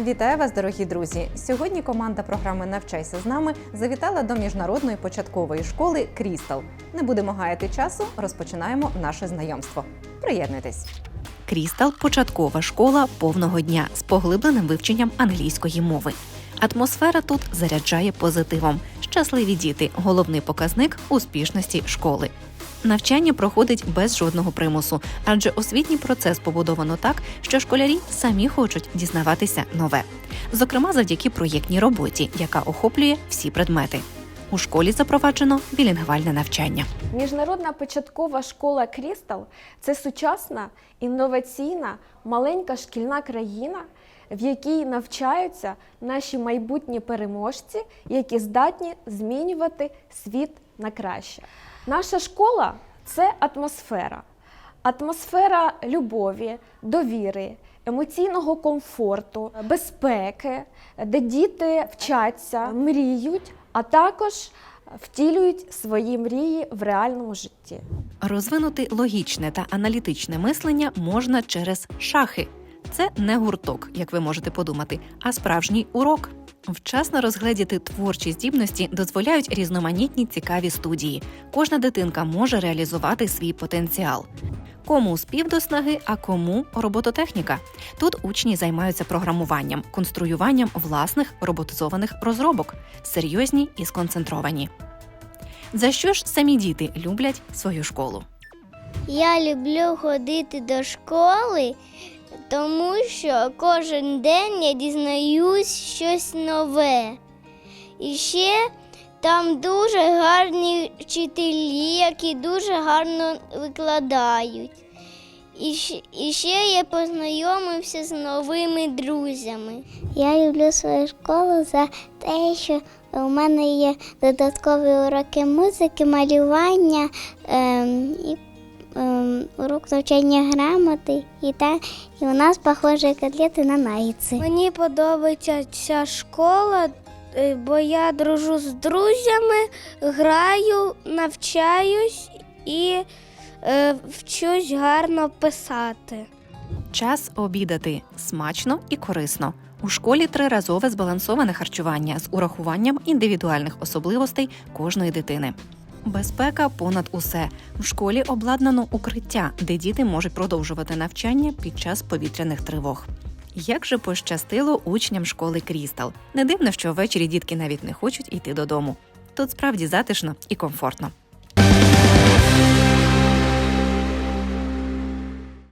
Вітаю вас, дорогі друзі! Сьогодні команда програми Навчайся з нами завітала до міжнародної початкової школи Крістал. Не будемо гаяти часу, розпочинаємо наше знайомство. Приєднуйтесь! Крістал початкова школа повного дня з поглибленим вивченням англійської мови. Атмосфера тут заряджає позитивом. Щасливі діти головний показник успішності школи. Навчання проходить без жодного примусу, адже освітній процес побудовано так, що школярі самі хочуть дізнаватися нове. Зокрема, завдяки проєктній роботі, яка охоплює всі предмети. У школі запроваджено білінгвальне навчання. Міжнародна початкова школа Крістал це сучасна, інноваційна, маленька шкільна країна, в якій навчаються наші майбутні переможці, які здатні змінювати світ на краще. Наша школа це атмосфера. Атмосфера любові, довіри, емоційного комфорту, безпеки, де діти вчаться, мріють, а також втілюють свої мрії в реальному житті. Розвинути логічне та аналітичне мислення можна через шахи. Це не гурток, як ви можете подумати, а справжній урок. Вчасно розгледіти творчі здібності дозволяють різноманітні цікаві студії. Кожна дитинка може реалізувати свій потенціал. Кому спів до снаги, а кому робототехніка. Тут учні займаються програмуванням, конструюванням власних роботизованих розробок, серйозні і сконцентровані. За що ж самі діти люблять свою школу? Я люблю ходити до школи, тому що кожен день я дізнаюсь щось нове. І ще там дуже гарні вчителі, які дуже гарно викладають. І ще, я познайомився з новими друзями. Я люблю свою школу за те, що у мене є додаткові уроки музики, малювання ем, і урок навчання грамоти. І, та, і у нас похожі котлети на найці. Мені подобається ця школа, е, бо я дружу з друзями, граю, навчаюсь і е, вчусь гарно писати. Час обідати смачно і корисно. У школі триразове збалансоване харчування з урахуванням індивідуальних особливостей кожної дитини. Безпека понад усе. В школі обладнано укриття, де діти можуть продовжувати навчання під час повітряних тривог. Як же пощастило учням школи Крістал. Не дивно, що ввечері дітки навіть не хочуть йти додому. Тут справді затишно і комфортно.